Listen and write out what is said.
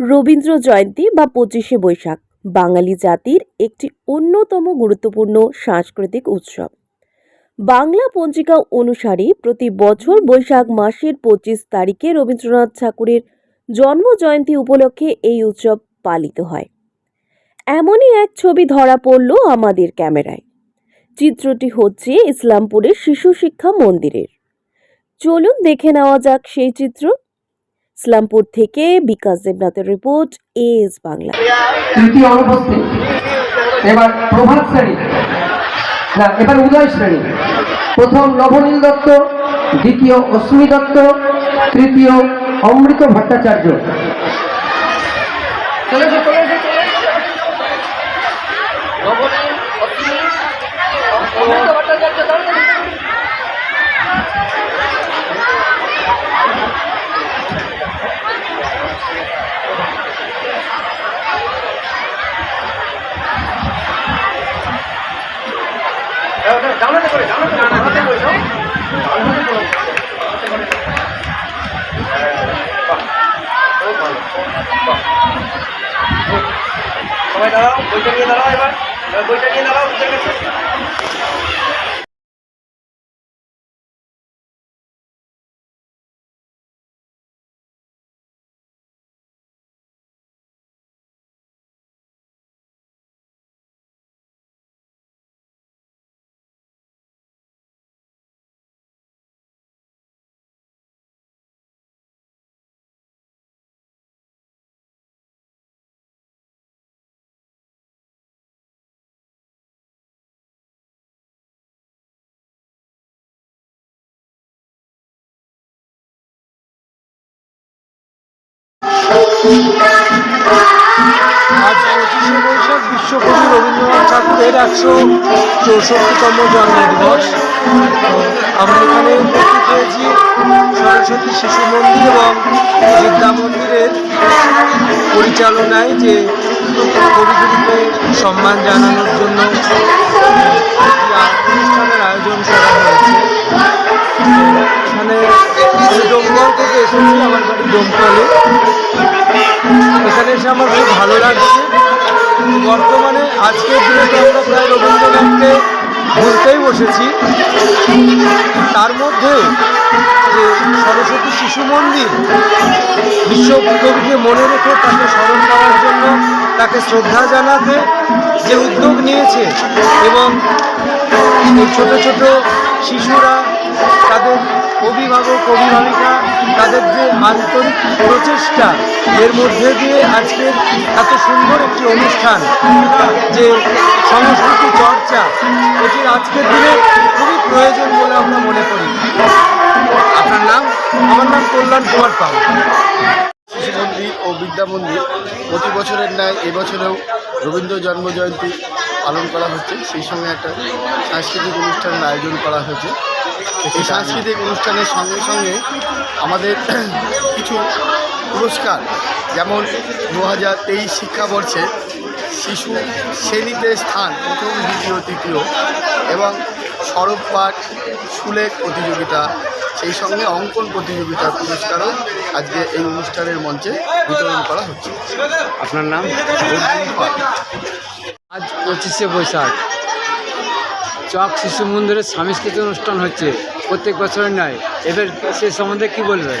রবীন্দ্র জয়ন্তী বা পঁচিশে বৈশাখ, বাঙালি জাতির একটি অন্যতম গুরুত্বপূর্ণ সাংস্কৃতিক উৎসব। বাংলা পঞ্জিকা অনুসারে প্রতি বছর বৈশাখ মাসের পঁচিশ তারিখে রবীন্দ্রনাথ ঠাকুরের জন্ম জয়ন্তী উপলক্ষে এই উৎসব পালিত হয়। এমনই এক ছবি ধরা পড়ল আমাদের ক্যামেরায়। চিত্রটি হচ্ছে ইসলামপুরের শিশু শিক্ষা মন্দিরের। চলুন দেখে নেওয়া যাক সেই চিত্র। ইসলামপুর থেকে বিকাশ দেবনাথের রিপোর্ট এএস বাংলা। তৃতীয় অনুপস্থিত। এবার প্রভাত শ্রেণি। না এবার উদয় শ্রেণি। প্রথম নবনীল দত্ত দ্বিতীয় অশ্বিনী দত্ত তৃতীয় অমৃত ভট্টাচার্য। চলে এসো, চলে এসো, চলে এসো। নবনীল, অশ্বিনী, অমৃত ভট্টাচার্য, তাড়াতাড়ি। জানাতে করে জানাতে করে জানাতে করে। জানাতে করে। সবাই দাঁড়াও বইটা নিয়ে দাঁড়াও এবার বইটা নিয়ে দাঁড়াও বুঝে গেছে আজ পঁচিশে বিশ্বকবি রবীন্দ্রনাথ ঠাকুরের একশো চৌষট্টিতম জন্মদিবস আমরা এখানে উপস্থিত হয়েছি সরস্বতী শিশু মন্দির এবং বিদ্যা মন্দিরের পরিচালনায় যে কবিগুলিকে সম্মান জানানোর জন্য অনুষ্ঠানের আয়োজন করা হয়েছে এখানে ডোমকল থেকে এসেছি আমার বাড়ি ডোমকলে এসে আমার খুব ভালো লাগছে। বর্তমানে আজকের দিনে তো আমরা প্রায় রবীন্দ্রনাথকে ভুলতেই বসেছি, তার মধ্যে যে সরস্বতী শিশু মন্দির বিশ্বকবিকে মনে রেখে তাকে স্মরণ করার জন্য তাকে শ্রদ্ধা জানাতে যে উদ্যোগ নিয়েছে এবং ছোট ছোট শিশুরা অভিভাবক, অভিভাবিকা, তাদের যে আন্তরিক প্রচেষ্টা, এর মধ্যে দিয়ে আজকের এত সুন্দর একটি অনুষ্ঠান, যে সংস্কৃতি চর্চা, এটির আজকের দিনে খুবই প্রয়োজন বলে আমরা মনে করি। আপনার নাম? আমার নাম কল্যাণ কুমার পাল। বিদ্যা মন্দির। প্রতি বছরের ন্যায় এবছরেও রবীন্দ্র জন্ম জয়ন্তী পালন করা হচ্ছে। সেই সঙ্গে একটা সাংস্কৃতিক অনুষ্ঠানের আয়োজন করা হয়েছে। এই সাংস্কৃতিক অনুষ্ঠানের সঙ্গে সঙ্গে আমাদের কিছু পুরস্কার, যেমন দু হাজার তেইশ শিক্ষাবর্ষে শিশু শ্রেণীতে স্থান, প্রথম, দ্বিতীয়, তৃতীয় এবং সড়ক পাঠ সুলেখ প্রতিযোগিতা সেই সঙ্গে অঙ্কন প্রতিযোগিতার পুরস্কারও আজকে এই অনুষ্ঠানের মঞ্চে বিতরণ করা হচ্ছে। আপনার নাম? আজ পঁচিশে বৈশাখ। চক শিশু মন্দিরের সাংস্কৃতিক অনুষ্ঠান হচ্ছে। প্রত্যেক বছরের নয়। এবার সে সম্বন্ধে কি বলবে